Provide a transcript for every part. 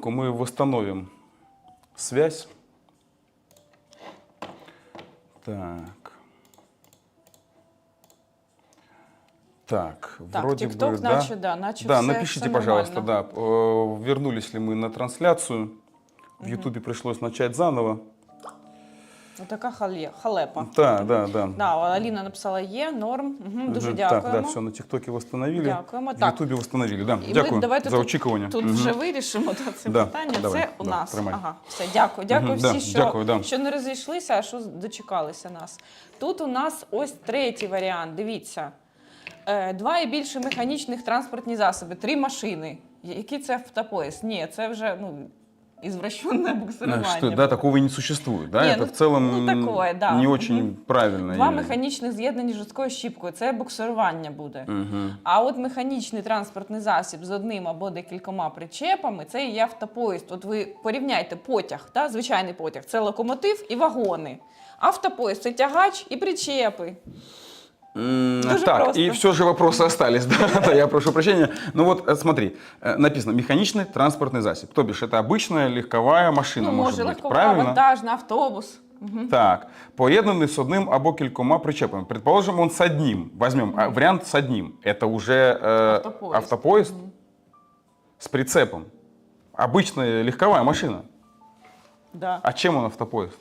секундку, мы восстановим связь. Так. Так, Так, вроде TikTok, бы, да. наче, да, наче Да, все- напишите, все пожалуйста, нормально. да, э, вернулись ли мы на трансляцию. В Ютубе пришлось начать заново. Ну, така халепа. Да, да, да. Да, Аліна написала є, норм. Угу, дуже дякуємо. Так, да, все на ТикТоке восстановили. Дякуємо. В Ютубі восстановили, да. І Дякую ми давайте за тут, очікування. тут Мгм. вже вирішимо да, це Да, питання. давай, це у да, нас. тримай. Ага, все, дякую. Дякую да, всі, що, дякую, да. що не розійшлися, а що дочекалися нас. Тут у нас ось третій варіант. Дивіться. Е, Два і більше механічних транспортні засоби, три машини. Який це автопоїзд? Ні, це вже ну, ізвращенне буксирування. Что, да, такого и не существует, да? Не, Это ну, в целом ну, такое, да. не очень правильно. Два механічних з'єднані жорсткою щіпкою. Це буксирування буде. Мгм. А от механічний транспортний засіб з одним або декількома причепами це і є автопоїзд. От ви порівняйте потяг, та, звичайний потяг це локомотив і вагони. Автопоїзд це тягач і причепи. М, Дуже Так, просто. и все же вопросы остались, да, да, я прошу прощения. Ну вот, э, смотри, э, написано механичный транспортный засіб. То бишь, это обычная легковая машина, ну, может може, быть, легкова, правильно? вантажна, автобус. Мгм. Так, поєднаний з одним або кількома причепами. Предположим, он с одним. Возьмем а, вариант с одним. Это уже э, Автопоезд. автопоезд с прицепом. Обычная легковая машина. Да. А чем он автопоезд?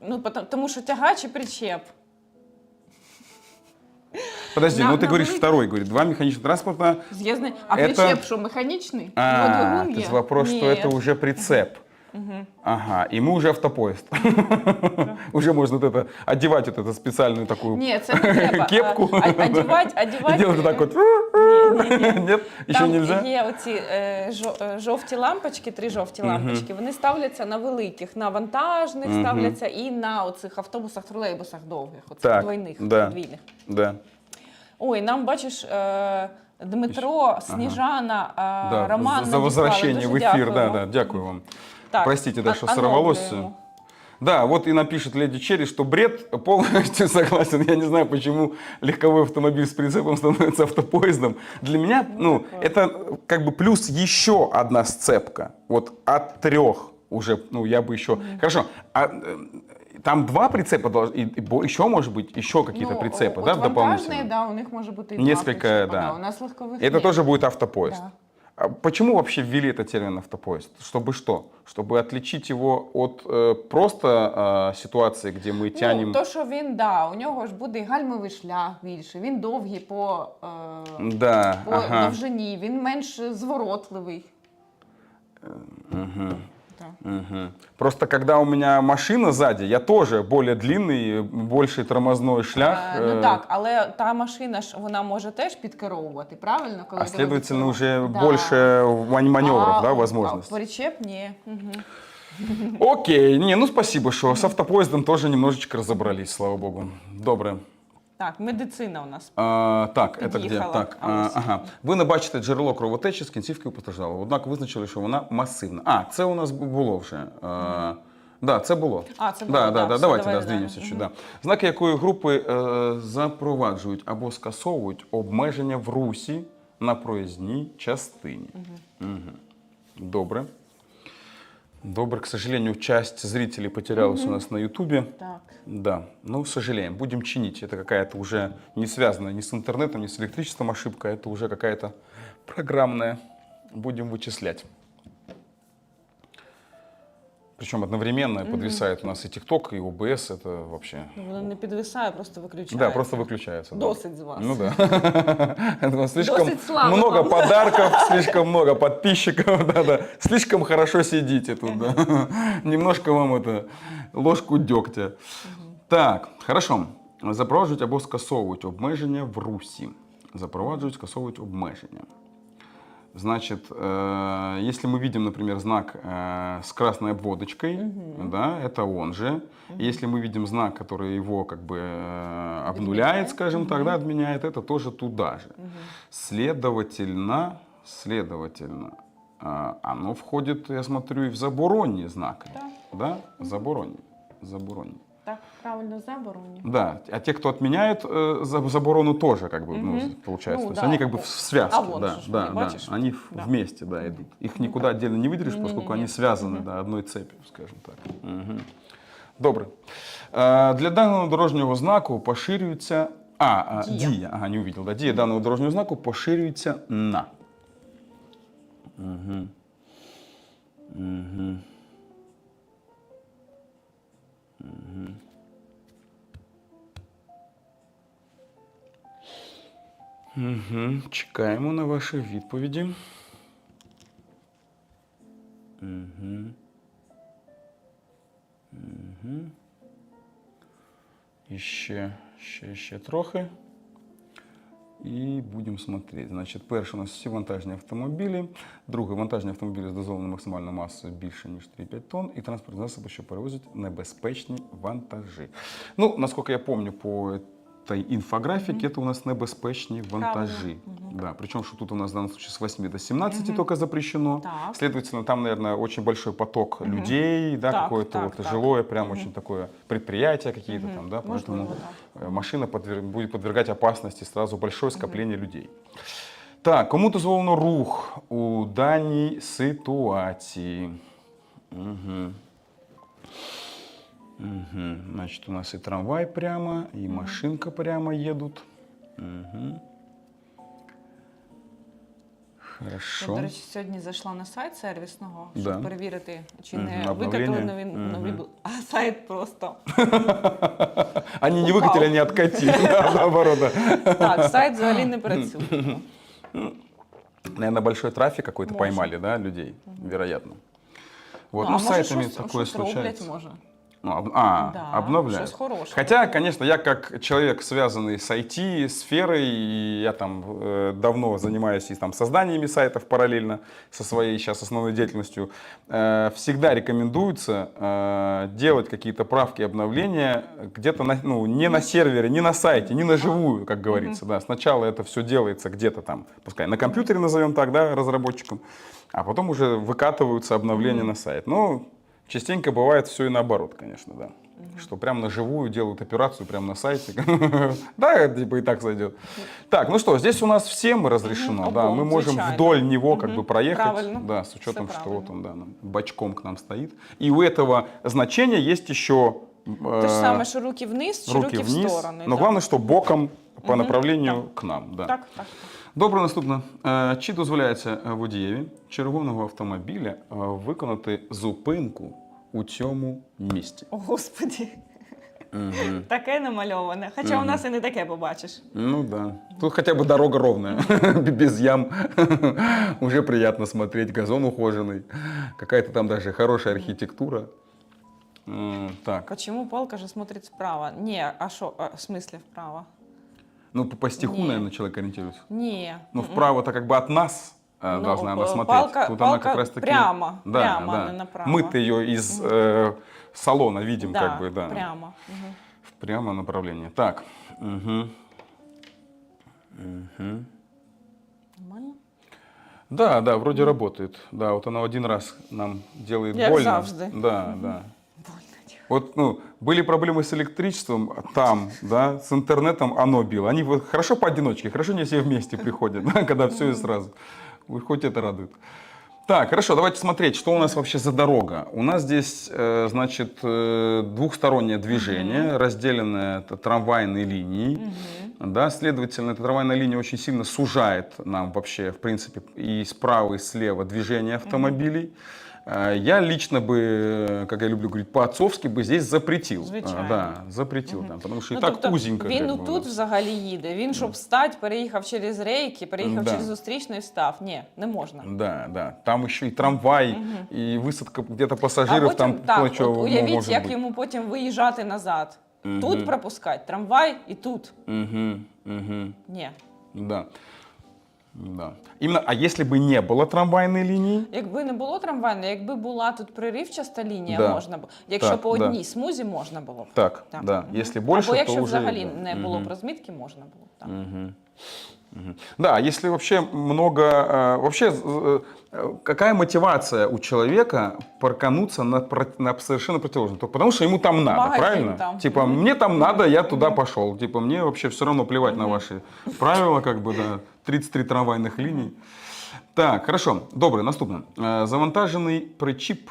Ну, потом- тому що тягач і причеп. Подожди, На- ну ты на говоришь вы- второй, говорит, два механично транспорта. З'єднаний. А Это- причеп що, механічний? А, Його двигун то є? есть вопрос, что Ні. это уже прицеп. Ага, и мы уже автопоезд. Уже можно вот это одевать вот эту специальную такую Ні, це не треба. кепку. А, а- одівать, И одівать. делать вот так вот. Ні, ні, ні. Нет, еще Там нельзя? є оці е, жо- е, жовті лампочки, три жовті лампочки. Вони ставляться на великих, на вантажних Мгм. ставляться і на оцих автобусах, тролейбусах довгих, оцих Так, двойних, да. подвійних. Да. Ой, нам бачиш. Е, Дмитро, Сніжана, е, Да, Роман за- за надіслали. возвращение Дуже в эфир, да, дякуємо. да, дякую вам. Так, Простите, да, а- что сорвалось. оновлюємо. Да, вот и напишет Леди Черри, что бред полностью согласен. Я не знаю, почему легковой автомобиль с прицепом становится автопоездом. Для меня, ну, это как бы плюс еще одна сцепка. Вот от трех уже, ну, я бы еще... Хорошо, а э, там два прицепа должны, и, и бо- еще, может быть, еще какие-то Ну, прицепы, от да, вантажні, дополнительные? да, у них може бути і Несколько, два причепа, да. У нас легкових Это ні. тоже будет автопоезд. Да. А почему вообще ввели этот термин автопоезд? Чтобы что? Чтобы отличить его от э, просто э, ситуации, где мы тянем... Ну, то, що він, да, у нього ж буде і гальмовий шлях більше, він довгий по, е, Да, по ага. довжині, він менш зворотливий. Мгм, Так. мгм. Просто когда у меня машина сзади, я тоже более длинный, больший тормозной шлях. Е, ну так, але та машина ж вона може теж підкеровувати, правильно? Коли А ти следовательно, робиш уже? Да. больше ман- маневров, А, да, А возможностей. причеп ні. Мгм. Окей, не, ну спасибо, что с автопоездом тоже немножечко разобрались, слава богу. Добре. Так, медицина у нас. А, так, это где? Під'їхала. Так, А, ага. Ви не бачите джерело кровотечі з кінцівки постраждалого. Однак визначили, що вона масивна. А, це у нас було вже. А, да, це було. А, це було, да, да, да, да, давайте давай да, далі. здвинемося чуть. Да. Знаки якої групи е, запроваджують або скасовують обмеження в русі на проїзній частині. Мгм. Добре. Добре, к сожалению, часть зрителей потерялась у нас на Ютубе. Так. Да, ну, сожалеем, будем чинить. Это какая-то уже не связанная ни с интернетом, ни с электричеством ошибка, это уже какая-то программная. Будем вычислять. Причем одновременно подвисает у нас и ТикТок, и ОБС, это вообще... Ну, Воно не підвисає, просто виключається. Да, просто выключается. да. Досить з вас. Ну да. Это Слишком Досить славы много вам. подарков, слишком много подписчиков, да, да. Слишком хорошо сидите тут, да. Немножко вам это ложку дегтя. Так, хорошо. Запроваджують або скасовують обмеження в русі. Запроваджують, скасовують обмеження. Значит, э, если мы видим, например, знак э, с красной обводочкой, да, это он же. Если мы видим знак, который его как бы э, обнуляет, Отменяет. скажем так, да, отменяет, это тоже туда же. Следовательно, следовательно, э, оно входит, я смотрю, и в заборонні знаки. Так. Да? Заборонні. Заборонні. Так, правильно, заборонені. Да, а те, кто отменяет э, за- заборону, тоже как бы, ну, Мгм. получается. Ну, то есть да. они как бы в связке, А вон да, же ж да, они, да. бачишь? Они в- Да. вместе, да, идут. Их Ну никуда так. отдельно не выделишь, Не-не-не. поскольку они связаны, Мгм. да, одной цепью, скажем так. Мгм. Добре. Е, Для даного дорожнього знаку поширюється. А, а Дія. дія. Ага, не увидел. Да. Дія даного дорожнього знаку поширюється на. Угу. Угу. Угу. Угу. Чекаємо на ваші відповіді. Угу. Угу. І ще, ще, ще трохи. І будемо смотреть. Значить, перше у нас всі вантажні автомобілі. Друге, вантажні автомобілі з дозволеною максимальною масою більше, ніж 3,5 тонн. І транспортні засоби, що перевозять небезпечні вантажі. Ну, наскільки я пам'ятаю, по этой інфографіки, це у нас небезпечні вантажі. Да, причем, что тут у нас в данном случае с 8 до 17 только запрещено. Так. Следовательно, там, наверное, очень большой поток людей, да, Так, какое-то так, вот так. жилое, прям очень такое предприятие какие-то там, да, Можливо, поэтому так. э, машина подвер- будет подвергать опасности сразу большое скопление людей. Так, кому дозволено рух у даній ситуації? Угу. Угу. Значит, у нас и трамвай прямо, и машинка прямо едут. Угу. Я, Хорошо. до речі, сьогодні зайшла на сайт сервісного, щоб Да. перевірити, чи Мгм, не обновлення. викатали нові, Мгм. нові бл- а сайт просто. Они не выкатили, они откатили. да, Наоборот, да. Так, сайт взагалі не працює. Наверное, большой трафик какой-то Может. поймали, да, людей, вероятно. Вот, а ну, с може, сайтами щось, такое щось роблять случается. може. Ну, об- а, Да, обновляют. Хотя, конечно, я как человек, связанный с IT-сферой, и я там э, давно занимаюсь и там созданиями сайтов параллельно со своей сейчас основной деятельностью, э, всегда рекомендуется э, делать какие-то правки обновления где-то, на, ну, не на сервере, не на сайте, не на живую, как говорится. Да. Сначала это все делается где-то там, пускай на компьютере назовем так, да, разработчиком, а потом уже выкатываются обновления на сайт. Ну, Частенько бывает все и наоборот, конечно, да. Что прям на живую делают операцию прямо на сайте. Да, типа и так зайдет. Так, ну что, здесь у нас всем разрешено, да, мы можем вдоль него как бы проехать, да, с учетом, что вот он, да, бочком к нам стоит. И у этого значения есть еще Те ж саме, що руки вниз руки, в вниз, сторони. но да. главное, что боком по направлению к нам, да. Так, так. Добре, наступне. Е, Чи дозволяється е, водієві червоного автомобіля е, виконати зупинку у цьому місці? О, Господі, Угу. таке намальоване. Хоча у Мгм. нас і не таке побачиш. Ну да. Тут хотя бы дорога ровная, без ям. Уже приятно смотреть, газон ухоженный. Какая-то там даже хорошая архитектура. М, Так, Почему палка же смотрит справа? Не, а що, а, в смысле вправо? Ну по, по стиху, Не. наверное, человек ориентируется. Не. Ну, м-м. вправо-то как бы от нас э, Ну, должна она э, смотреть. палка- Тут она палка как раз таки... прямо, да, прямо, да. а не направо. Мы-то ее из э, салона видим, да, как бы, да. прямо. В прямо направление. Так. Угу. Угу. Нормально? Да, да, вроде работает. Да, вот она один раз нам делает Як больно. завжди. Да, да. Вот, ну, были проблемы с электричеством там, да, с интернетом оно било. Они вот хорошо поодиночке, хорошо не все вместе приходят, да, когда все и сразу. Ой, Хоть это радует. Так, хорошо, давайте смотреть, что у нас вообще за дорога. У нас здесь, э, значит, э, двухстороннее движение, разделенное это трамвайной линией. Да, следовательно, эта трамвайная линия очень сильно сужает нам вообще, в принципе, и справа, и слева движение автомобилей. Э, Я лично бы, э, как я люблю говорить, по-отцовски бы здесь запретил. Звичайно. А, Да, запретил, да, потому что и Ну, так тобто узенько. Він как ну, бы у тут нас. взагалі їде. Він, щоб встати, переїхав через рейки, переїхав Да. через зустрічний встав. Ні, не можна. Да, да. Там еще и трамвай, и высадка где-то пассажиров а потім, там так, кое-чего от уявіть, может як быть. йому потім виїжджати назад. Мгм. Тут пропускати, трамвай і тут. Мгм, мгм, Ні. да. Да. Іменно, а якщо б не було трамвайної лінії? Якби не було трамвайної, якби була тут приривчаста лінія, Да. можна б Якщо Так, по да. одній смузі можна було б. так, Так. да. Если больше, Або якщо то уже... взагалі да. не було угу. б розмітки, можна було. Так. Мгм. Мгм. Да, если вообще много... э, Вообще, э, э, какая мотивация у человека паркануться на, про- на совершенно противоположном? Только потому, что ему там надо, Магазин правильно? там. Типа, мне там надо, я туда пошел. Типа, мне вообще все равно плевать на ваши правила, как бы, да. 33 трамвайных линий. Так, хорошо. Добре, наступне. Е, Завантажений причіп.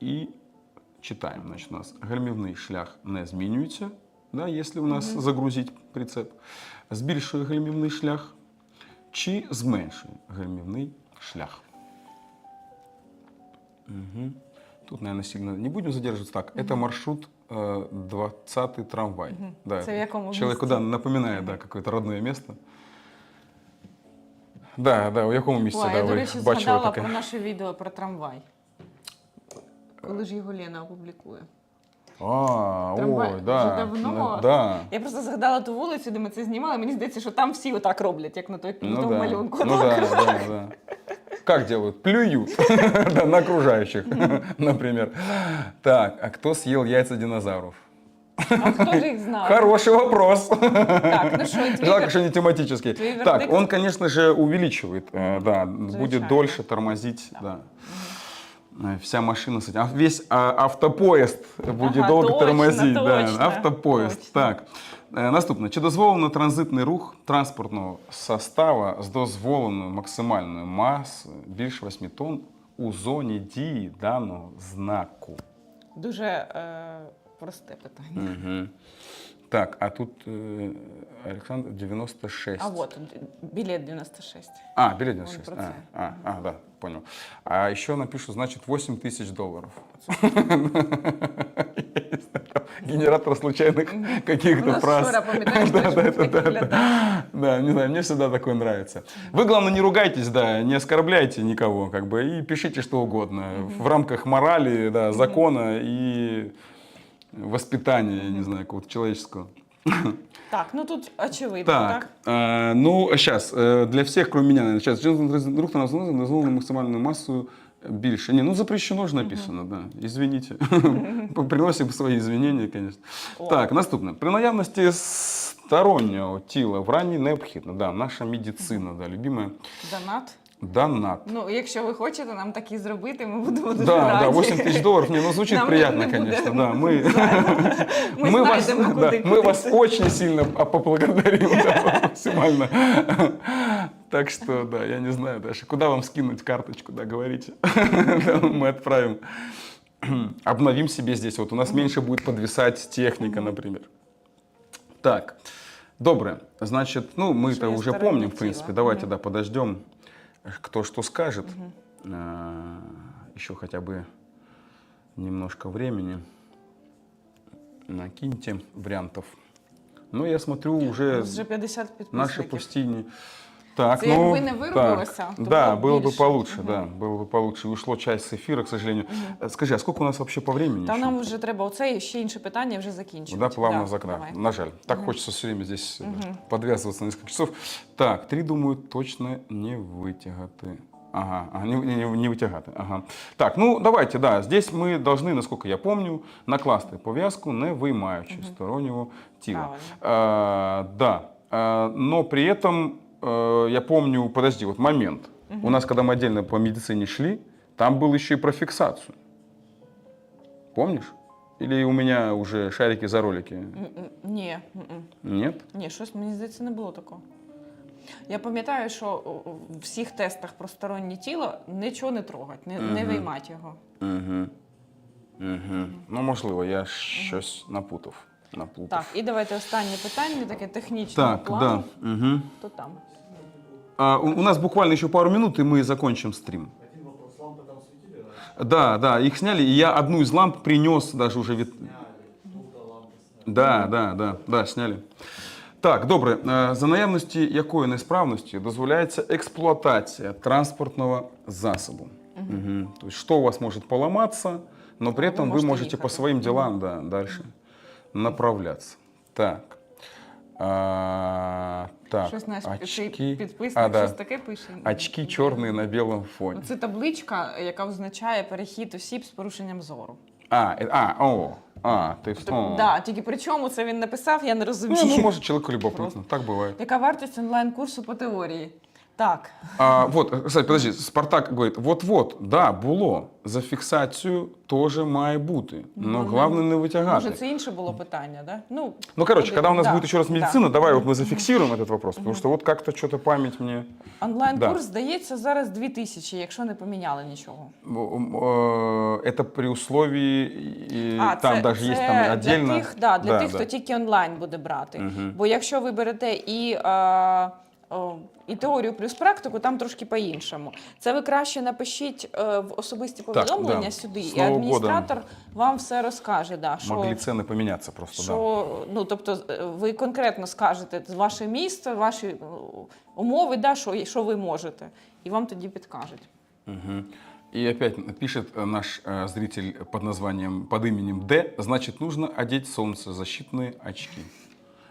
І читаємо. Значить, у нас гальмівний шлях не змінюється, да, якщо у нас загрузить прицеп. Збільшує гальмівний шлях чи зменшує гальмівний шлях. Угу. Тут, наверное, сильно не будем задерживаться. Так, это маршрут э, 20-й трамвай. Да, Это в якому Человеку, місті? да, напоминает, да, какое-то родное место. Да, да, у якому місці, Ой, да, я, до ви речі, бачили згадала таке? про наше відео про трамвай. Коли ж його Лена опублікує. А, Трамвай ой, да. вже давно. ну, Да. Я просто згадала ту вулицю, де ми це знімали. Мені здається, що там всі отак роблять, як на той на Ну тому да. малюнку. Ну да, да, да. Как делают? Плюют Да, на окружающих, например. Так, а кто съел яйца динозавров? А хто ж їх знав? Хороший вопрос. Так, ну що, твій Жалко, вер- что не тематический. Твой Так, вердикт? он, конечно же, увеличивает, э, да, будет Звичайно. дольше тормозить, да. Э, Вся машина с этим. А Весь а, автопоезд будет Ага, долго точно, тормозить. Да, точно, автопоезд. точно. Так. Е, Наступне. Чи дозволено транзитний рух транспортного состава з дозволеною максимальною масою більше 8 тонн у зоні дії даного знаку? Дуже е, просте питання. Угу. Так, а тут е, Олександр 96. А от білет 96. А, билет Он 96. про А, а, а, да, понял. А еще напишу, значит, 8 тысяч долларов. Генератор случайных каких-то фраз. Да, да, да, да. Да, не знаю, мне всегда такое нравится. Вы, главное, не ругайтесь, да, не оскорбляйте никого, как бы, и пишите что угодно. В рамках морали, да, закона и воспитания, я не знаю, какого-то человеческого. Так, ну тут очевидно, Так, так? э, ну, сейчас, для всех, кроме меня, наверное, сейчас, рух на дозволену максимальную массу більше. Не, ну запрещено ж написано, да. Извините. Приносимо свої извинения, конечно. О. Так, наступне. При наявності стороннього тіла в рані необхідно, да, наша медицина, да, любимая. Донат. Донат. Ну, якщо ви хочете нам такі зробити, ми будемо дуже Да, раді. да, 8 тысяч долларов. Не, ну звучит Нам буде конечно. Да, мы, Ми мы, вас, да, мы вас очень сильно поблагодарим да, максимально. Так что, да, я не знаю даже, куда вам скинуть карточку, да, говорите. Мы отправим. Обновим себе здесь. Вот у нас меньше будет подвисать техника, например. Так, добре. Значит, ну, мы это уже помним, в принципе. Давайте, да, подождем, кто что скажет. А, Еще хотя бы немножко времени. Накиньте вариантов. Ну, я смотрю, уже Вже 50 підписників. наши постійні. Так, Це ну, якби не вирубилося, так. то да, було б было бы більше. получше, Мгм. да, было бы получше. Ушло часть с эфира, к сожалению. Э, Скажи, а сколько у нас вообще по времени? Та еще? нам вже треба оце і ще інше питання вже закінчувати. Да, плавно Да, закрыть. давай. На жаль. Так хочется все время здесь э, подвязываться на несколько часов. Так, три, думаю, точно не вытягаты. Ага, ага, не, не, не витягати. Ага. Так, ну давайте, да. Здесь мы должны, насколько я помню, накласти пов'язку, не виймаючи стороннього тіла. А, да. А, но при этом э, я помню, подожди, вот момент. У нас, когда мы отдельно по медицине шли, там был еще и про фиксацию. Помнишь? Или у меня уже шарики за ролики? М-м, Ні, м-м. Нет? ні, щось мені здається не було такого. Я пам'ятаю, що о, о, в всіх тестах про стороннє тіло нічого не трогать, не, не Мгм. виймать його. Угу. Угу. Ну, можливо, я щось напутав. напутав. Так, і давайте останнє питання, таке технічного Так, плану. да. Угу. То там. А, у, у нас буквально еще пару минут, и мы закончим стрим. Да, да, их сняли, и я одну из ламп принес даже уже. Вид... Да, да, да, да, сняли. Так, добре. Е, За наявності якої несправності дозволяється експлуатація транспортного засобу. Угу. То есть, что у вас может поломаться, но при Вы этом вы можете можете по ехать. своим делам да, дальше направляться. Так. А, так, Щось знаєш, цей очки. підписник А, да. щось таке пише. Очки черные на белом фоне. Це табличка, яка означає перехід осіб з порушенням зору. А, э, а, о, а, ты... о. Да, тільки при чому це він написав, я не Ну, розумію. ну, может, человеку любопытно, так бывает. Яка вартість онлайн-курсу по теорії? Так, А, вот, кстати, подожди, Спартак говорит, вот-вот, да, було, за фіксацію теж має бути, но головне не витягати. може це інше було питання, да? Ну, Ну, короче, буде- когда у нас да, будет еще раз да. медицина, давай вот мы зафиксируем этот вопрос, потому что вот как-то что-то память мне... Онлайн-курс, Да. здається, зараз 2000, якщо не поміняли нічого. М, э, Это при условии, и А, там це, даже це есть там отдельно... Для тих, да, для Да, тих, да. хто тільки онлайн буде брати. Мгм. Бо якщо ви берете і, е, о, і теорію плюс практику, там трошки по-іншому. Це ви краще напишіть е, в особисті повідомлення да. сюди, З і Нового адміністратор вам все розкаже. Да, що, Могли цены поменяться просто, да. що ну, тобто, е, ви конкретно скажете ваше місце, ваші е, умови, да, що, що ви можете, і вам тоді підкажуть. Мгм. И опять пишет э, наш э, зритель под названием, под именем Д, значит, нужно одеть солнцезащитные очки.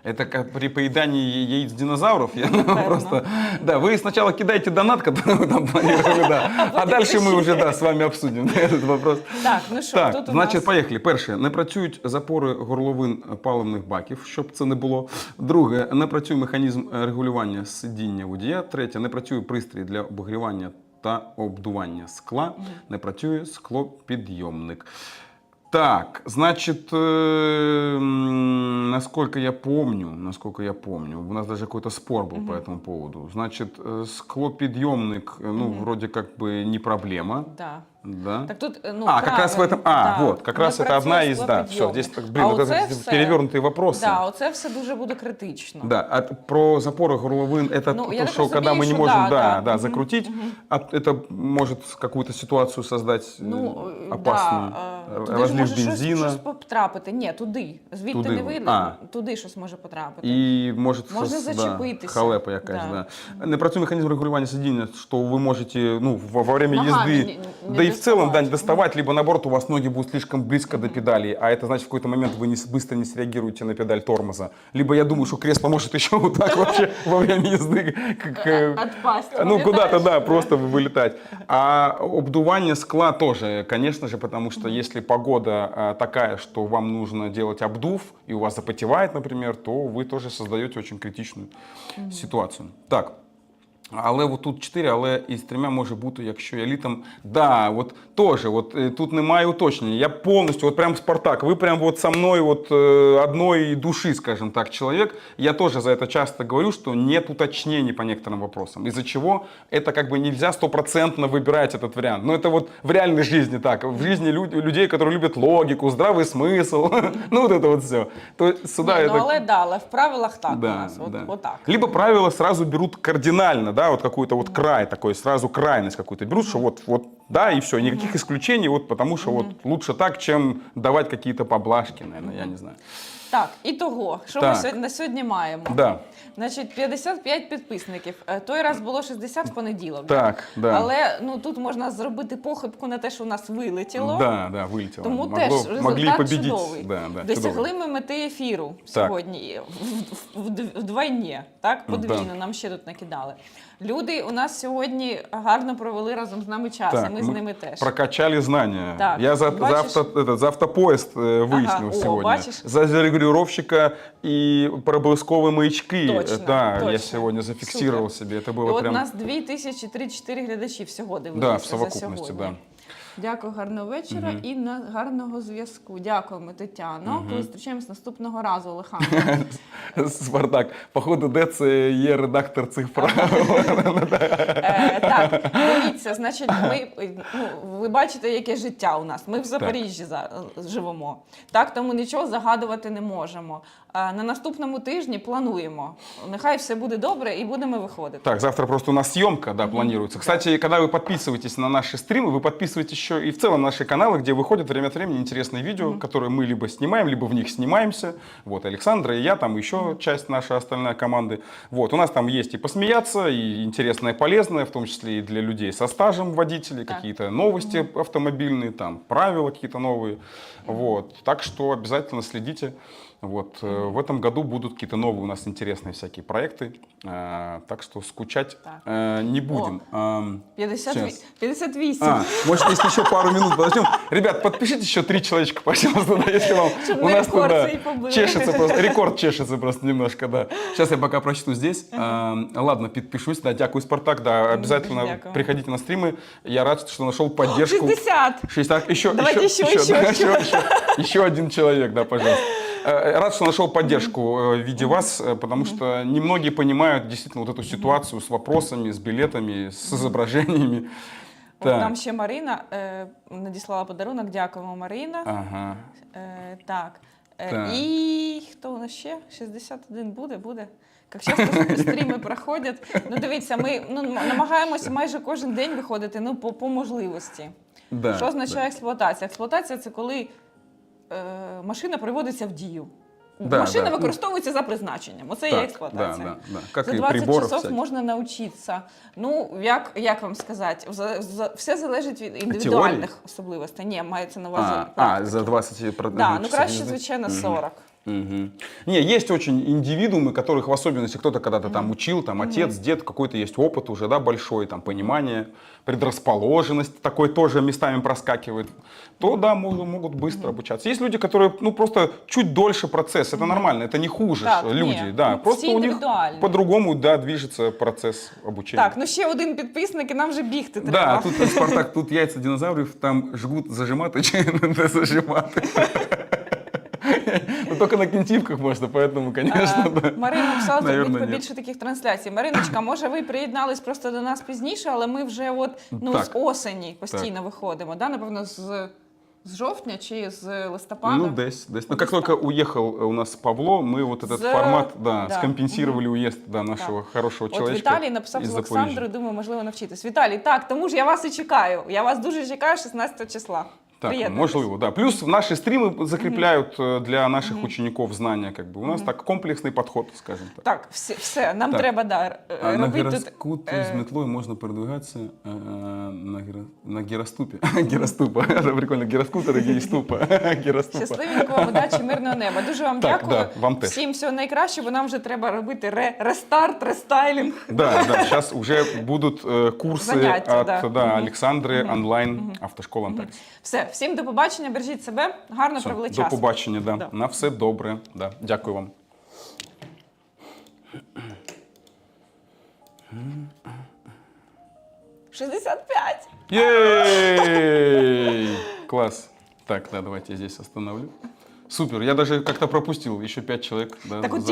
Это как при поедании я- яиц динозавров. Я просто, да, вы сначала кидайте донат, который вы там планировали, да, а дальше мы уже, да, с вами обсудим да, этот вопрос. Так, ну що, Так, тут у значить, нас... поїхали. Перше, не працюють запори горловин паливних баків, щоб це не було. Друге, не працює механізм е, регулювання сидіння водія. Третє, не працює пристрій для обігрівання та обдування скла. Не працює склопідйомник. Так, значит, э, м, насколько я помню, насколько я помню, у нас даже какой-то спор был по этому поводу. Значит, э, склоподъемник, э, ну, вроде как бы не проблема, Да. да? Так тут, е, ну, а, как раз в этом, а, да, вот, как не раз это працює одна из, да, склопідйомник. все, здесь, так, блин, А вот оце это все- перевернутые вопросы. Да, оце все дуже буде критично. Да, а про запоры горловин это Ну, я то, так что когда разумею, мы не что можем, да, да, да. да, Мгм, закрутить, а это может какую-то ситуацию создать э, Ну, е, опасную, да, Э, е, туди ж разлив може щось, бензина, щось потрапити. Ні, туди. Звідти Туди не ви- видно, а. туди щось може потрапити. і може, Може щось, зачепитися. Да, халепа якась, Да. да. Не працює механізм регулювання сидіння, що ви можете, ну, во, во время Ногами езды, не- не да и в целом, да, доставать. либо наоборот, у вас ноги будут слишком близко до педали, а это значит, в какой-то момент вы не, быстро не среагируете на педаль тормоза. Либо я думаю, что кресло может еще вот так вообще во время езды, как, э, Отпасть. Ну, куда-то, да, просто вылетать. А обдувание скла тоже, конечно же, потому что если погода а, такая, что вам нужно делать обдув, и у вас запотевает, например, то вы тоже создаете очень критичную ситуацию. Так. Але от тут чотири, але із трьома може бути, якщо я літом. Да, от теж, от е, тут немає уточнення. Я повністю, от прям Спартак, ви прям вот со мной вот э, одной души, скажем так, человек. Я тоже за это часто говорю, что нет уточнений по некоторым вопросам. Из-за чего это как бы нельзя стопроцентно выбирать этот вариант. Но это вот в реальной жизни так. В жизни люд- людей, которые любят логику, здравый смысл, ну вот это вот все. То сюда Ні, это... ну, але да, але в правилах так у Да, нас. От, да. Отак. Либо правила сразу берут кардинально, да, вот какой-то вот край такой, сразу крайность какую-то берут, что вот, вот, да, и все, никаких исключений, вот потому что вот лучше так, чем давать какие-то поблажки, наверное, я не знаю. Так, і того, що Так. ми сьогодні, на сьогодні маємо? Да, Значить, 55 підписників. Е, Той раз було 60 в понеділок. так, да. Але ну тут можна зробити похибку на те, що у нас вилетіло. Да, да, вылетело. Тому Могло- теж результат могли победить. чудовий. Да, да, Досягли чудовий. ми мети ефіру сьогодні в- в- в- вдвойні, так? Подвійно Да. нам ще тут накидали. Люди у нас сьогодні гарно провели разом з нами час, і ми, з ними теж. прокачали знания. Так, Я за, бачишь? за, авто, этот, за автопоезд э, выяснил Ага, о, сегодня. бачишь? За регулировщика и проблесковые маячки. Точно, да, я точно. сегодня зафиксировал Супер. себе. Это І было от прям... у нас 2034 глядачі всього дивилися Да, в за совокупності, сьогодні. да. Дякую, гарного вечора і на гарного зв'язку. Дякуємо, Тетяно. Коли зустрічаємось наступного разу, Олександр. Спартак, походу, де це є редактор цих прав. Е, так, дивіться, значить, ми, ну, ви бачите, яке життя у нас. Ми в Запоріжжі за, живемо. Так, тому нічого загадувати не можемо. Е, на наступному тижні плануємо. Нехай все буде добре і будемо виходити. Так, завтра просто у нас съемка, да, планируется. Кстати, когда вы подписываетесь на наши стримы, вы подписываетесь еще и в целом на наши каналы, где выходят время от времени интересные видео, которые мы либо снимаем, либо в них снимаемся. Вот, Александра и я, там еще часть нашей остальной команды. Вот, у нас там есть и посмеяться, и интересное, и полезное, в том числе и для людей со стажем водителей, Так. какие-то новости автомобильные, там правила какие-то новые. Вот, так что обязательно следите Вот. э, В этом году будут какие-то новые у нас интересные всякие проекты, э, так что скучать Так. э, не будем. Ам, 50, Щас. 58. А, может, если еще пару минут подождем. Ребят, подпишитесь еще три человечка, пожалуйста, да, если вам Чтоб у нас туда чешется просто, рекорд чешется просто немножко, да. Сейчас я пока прочту здесь. Ладно, подпишусь, да, дякую, Спартак, да, обязательно приходите на стримы. Я рад, что нашел поддержку. 60. 60, еще, Давайте еще, еще. еще, еще, еще один человек, да, пожалуйста. Э, Рад, что нашел поддержку э, в виде вас, э, потому что немногие понимают действительно вот эту ситуацию с вопросами, с билетами, с изображениями. От Нам ще Марина е, надіслала подарунок. Дякуємо, Марина. Ага. Е, так. Е, Так. І хто у нас ще? 61 буде? Буде. Як часто стріми проходять. Ну, дивіться, ми ну, намагаємося майже кожен день виходити ну, по, по можливості. Да, Що означає да. експлуатація? Експлуатація це коли е, машина приводиться в дію. Да, машина да. використовується за призначенням. Оце Так, є експлуатація. Да, да, да. Как За и 20 часов всяких. можна навчитися. Ну, як, як вам сказати, за- за- все залежить від індивідуальних особливостей. Ні, мається на увазі. А, а, за 20 про- Да, ну краще, езды? звичайно, Мгм. 40. Мгм. Не, есть очень индивидуумы, которых в особенности кто-то когда-то там учил, там отец, дед, какой-то есть опыт уже, да, большой, там понимание, предрасположенность такой тоже местами проскакивает, то да, могут, могут быстро обучаться. Есть люди, которые, ну, просто чуть дольше процесс, это нормально, это не хуже Так, что не, люди, да, ну, просто все у них индивидуально. по-другому, да, движется процесс обучения. Так, ну ще один підписник, і нам вже бігти треба. Да, тут Спартак, тут яйца динозавров, там жгут зажиматы, не зажиматы. Ну, только на кінцівках можна, поэтому, конечно, А, да. Марина написала зробити Наверно, ні. побільше таких трансляцій. Мариночка, може ви приєднались просто до нас пізніше, але ми вже от ну Так. з осені постійно виходимо. Да? Напевно, з, з жовтня чи з листопада. Ну, десь, десь. Ну, как только уехал у нас Павло, мы вот этот За- формат, да, да. скомпенсировали уезд да, нашего хорошего От человечка Віталій написав из з Запоріжжя. Олександрою, думаю, можливо, навчитись. Віталій, так, тому ж я вас і чекаю. Я вас дуже чекаю 16 числа. Так, Приєднуйтесь. можливо, да. Плюс наши стримы закрепляют э, для наших учеников знания, как бы. У нас так комплексный подход, скажем так. Так, все, все нам Так. треба да, е, А на робити тут. гироскуте е, с метлой можно передвигаться э, на, гиро- на гироступе. Гироступа. Это прикольно. Гироскутер и гироступа. Гироступа. Щасливенького удачі, мирного неба. Дуже вам Так, дякую. да, вам теж. Всім всього найкращого, бо нам вже треба робити ре- рестарт, рестайлінг. Да, да, сейчас уже будут э, курсы Занятия, от да. да, Мгм. Александры онлайн автошкола Анталіс. Все, всім до побачення, бережіть себе, гарно Все, провели до час. побачення, да. Да. На все добре. Да. Дякую вам. — 65! Ей! Класс. Так, да, давайте я здесь остановлю. Супер, я даже как-то пропустил еще пять человек. Да, Так вот